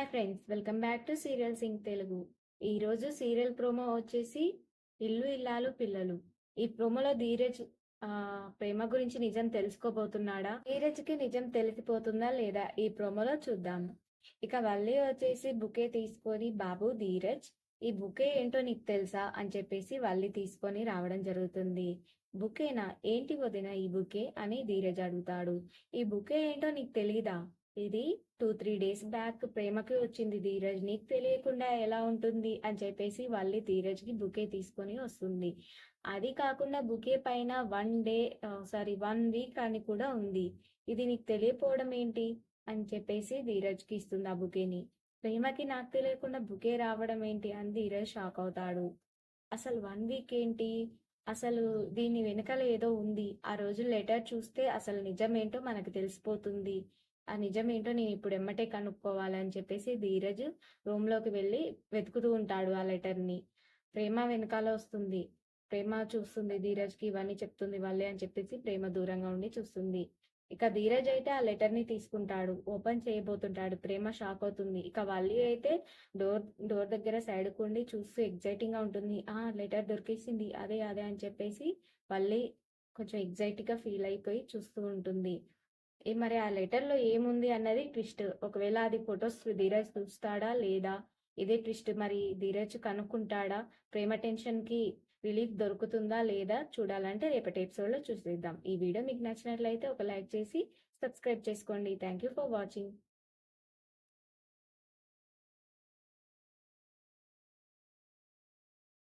Hi friends welcome back to serial Singh Telugu. ఈ రోజు serial promo వచ్చేసి ఇల్లు ఇల్లాలు పిల్లలు. ఈ ప్రోమోలో ధీరజ్ ఆ ప్రేమ గురించి నిజం తెలుసుకోబోతున్నాడా? ధీరజ్కి నిజం తెలిసిపోతుందా లేదా? ఈ ప్రోమోలో చూద్దాం. ఇక వల్లి వచ్చేసి బుకే తీసుకొని బాబు ధీరజ్ ఈ బుకే ఏంటో నీకు తెలుసా? అని చెప్పేసి వల్లి తీసుకొని రావడం జరుగుతుంది. బుకేనా? ఏంటి వదిన ఈ బుకే? అని ధీరజ్ అడుగుతాడు. ఈ బుకే ఏంటో నీకు తెలీదా? ఇది టూ త్రీ డేస్ బ్యాక్ ప్రేమకి వచ్చింది ధీరజ్. నీకు తెలియకుండా ఎలా ఉంటుంది అని చెప్పేసి వల్లి ధీరజ్కి బుకే తీసుకొని వస్తుంది. అది కాకుండా బుకే పైన one day sorry one week అని కూడా ఉంది. ఇది నీకు తెలియపోవడం ఏంటి? అని చెప్పేసి ధీరజ్కి ఇస్తుంది ఆ బుకేని. ప్రేమకి నాకు తెలియకుండా బుకే రావడం ఏంటి అని ధీరజ్ షాక్ అవుతాడు. అసలు వన్ వీక్ ఏంటి? అసలు దీని వెనకాల ఏదో ఉంది. ఆ రోజు లెటర్ చూస్తే అసలు నిజమేంటో మనకు తెలిసిపోతుంది. ఆ నిజమేంటో నేను ఇప్పుడు ఎమ్మటే కనుక్కోవాలని చెప్పేసి ధీరజ్ రూమ్లోకి వెళ్ళి వెతుకుతూ ఉంటాడు ఆ లెటర్ని. ప్రేమ వెనకాల వస్తుంది. ప్రేమ చూస్తుంది ధీరజ్కి ఇవన్నీ చెప్తుంది వాళ్ళే అని చెప్పేసి ప్రేమ దూరంగా ఉండి చూస్తుంది. ఇక ధీరజ్ అయితే ఆ లెటర్ని తీసుకుంటాడు. ఓపెన్ చేయబోతుంటాడు. ప్రేమ షాక్ అవుతుంది. ఇక వల్లి అయితే డోర్ డోర్ దగ్గర సైడ్ ఉండి చూస్తూ ఎగ్జైటింగ్గా ఉంటుంది. ఆ లెటర్ దొరికేసింది. అదే అదే అని చెప్పేసి వల్లి కొంచెం ఎగ్జైట్గా ఫీల్ అయిపోయి చూస్తూ ఉంటుంది. మరి ఆ లెటర్లో ఏముంది అన్నది ట్విస్ట్. ఒకవేళ అది ఫొటోస్ ధీరజ్ చూస్తాడా లేదా ఇదే ట్విస్ట్ మరి ధీరజ్ కనుక్కుంటాడా? ప్రేమ టెన్షన్కి రిలీఫ్ దొరుకుతుందా లేదా చూడాలంటే రేపటి ఎపిసోడ్లో చూసేద్దాం. ఈ వీడియో మీకు నచ్చినట్లయితే ఒక లైక్ చేసి సబ్స్క్రైబ్ చేసుకోండి. Thank you for watching